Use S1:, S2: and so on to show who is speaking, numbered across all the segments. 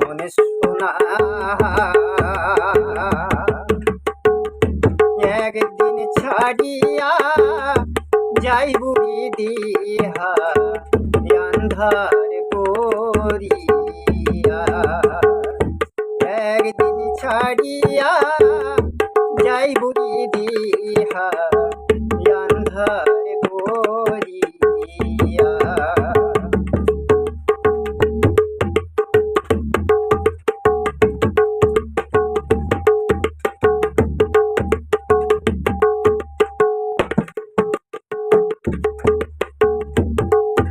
S1: মনে শোনা। একদিন ছাড়িয়া যাই বুড়ি দিহা আন্ধার করিয়া। একদিন ছাড়িয়া যাই বুড়ি দিহা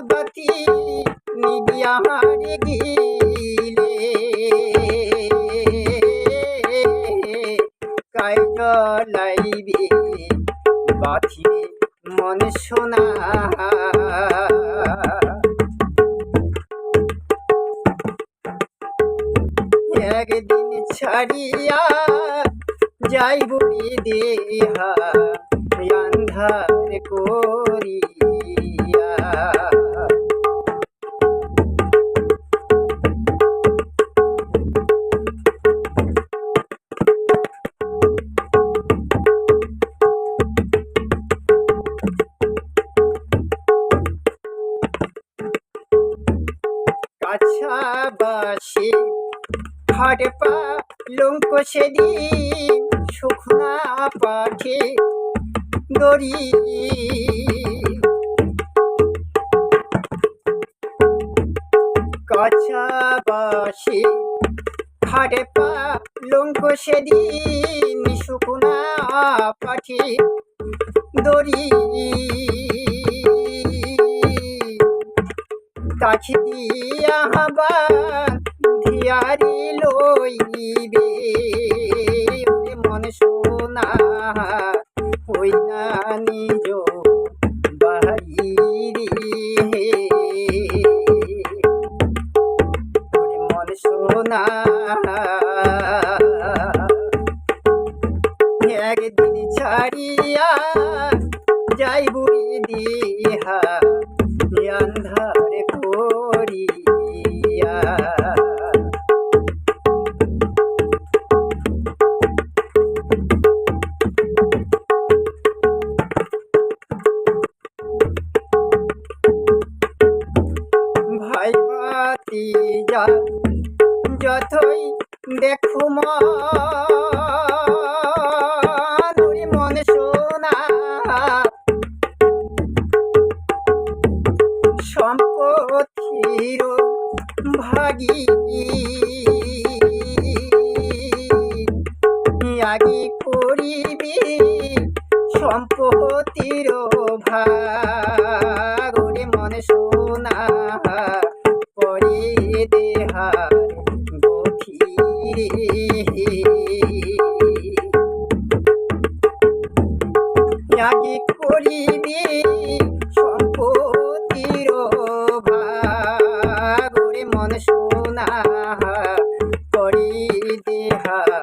S1: বাতি নিবিয়া হারে গিলে। কাই জলাইবে শোনা একদিন ছাড়িয়া যাই বুড়ি দেহা আন্ধার করিয়া। কাছাবাসী হাটে পা লঙ্ক সেদিন শুকনা পাঠে দড়ি। কাছাবাসী হাটে পা লঙ্ক সেদিন শুকনা পাঠে দড়ি। কাছে দিয়া হাবান ধিয়ারি লইবে। মন সোনা, হই না নিজ বাহিরি ওরে মন সোনা, একদিন ছাড়িয়া যাই বুড়ি দিহা। আন্ধার করিয়া ভাই যা যতই দেখো মনে ভাগী আগে করিবি? সম্পত্তির ভাগ ওরে মনে শোনা পরে দেহার আগে করিবি? সোনা করি দেহার